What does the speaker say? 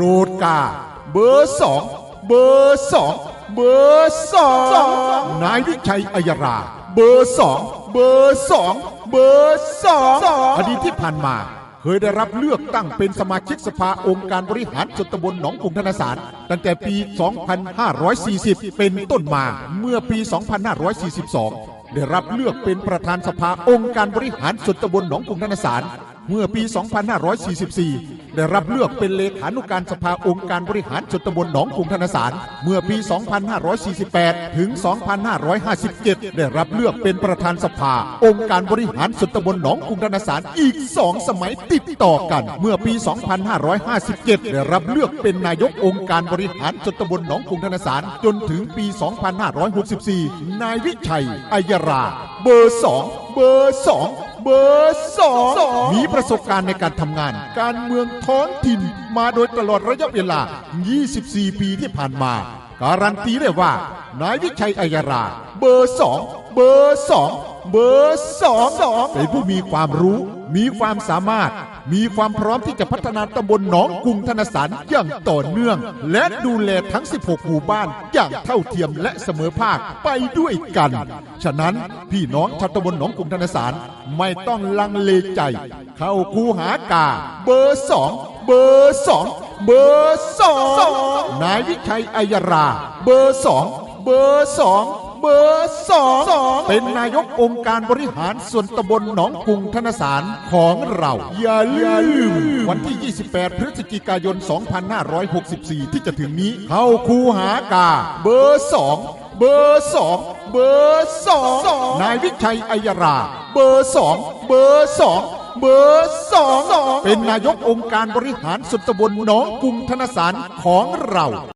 รดกา เบอร์สองเบอร์สองเบอร์สองนายวิชัยอัยรา เบอร์สองเบอร์สองเบอร์สองอดีตที่ผ่านมา เคยได้รับเลือกตั้งเป็นสมาชิกสภาองค์การบริหารส่วนตำบลหนองกรุงธนสาร ตั้งแต่ปี 2540 เป็นต้นมาเมื่อปี 2542 ได้รับเลือกเป็นประธานสภาองค์การบริหารส่วนตำบลหนองกรุงธนสาร เมื่อปี 2544 ได้รับเลือกเป็นเลขานุการสภาองค์การบริหารส่วนตำบลหนองกุงธนสาร เมื่อปี 2548 ถึง 2557 ได้รับเลือกเป็นประธานสภา องค์การบริหารส่วนตำบลหนองกุงธนสารอีก 2 สมัยติดต่อกัน เมื่อปี 2557 ได้รับเลือกเป็นนายกองค์การบริหารส่วนตำบลหนองกุงธนสารจนถึงปี 2564 นายวิชัยอัยรา เบอร์ 2 เบอร์ 2 เบอร์สองมีประสบการณ์ในการทำงาน การเมืองท้องถิ่นมาโดยตลอดระยะเวลา 24 ปีที่ผ่านมา การันตีได้ว่านายวิชัยอัยรา เบอร์สองเบอร์สอง เบอร์สองเป็นผู้มีความรู้ มีความสามารถ มีความพร้อมที่จะพัฒนาตำบลหนองกรุงธนสารอย่างต่อเนื่อง และดูแลทั้ง 16 หมู่บ้านอย่างเท่าเทียมและเสมอภาคไปด้วยกัน ฉะนั้นพี่น้องชาวตำบลหนองกรุงธนสารไม่ต้องลังเลใจ เข้าคูหากา เบอร์สองเบอร์สองเบอร์สองนายวิชัยอัยรา เบอร์สองเบอร์สอง บอร์สองเป็นนายกองค์การบริหารส่วนตำบลหนองกรุงธนสารของเรา อย่าลืม วันที่ 28 พฤศจิกายน 2564 ที่จะถึงนี้ เข้าคูหากา เบอร์สองเบอร์สองเบอร์สองนายวิชัยอัยรา เบอร์สองเบอร์สองเบอร์สองเป็นนายกองค์การบริหารส่วนตำบลหนองกรุงธนสารของเรา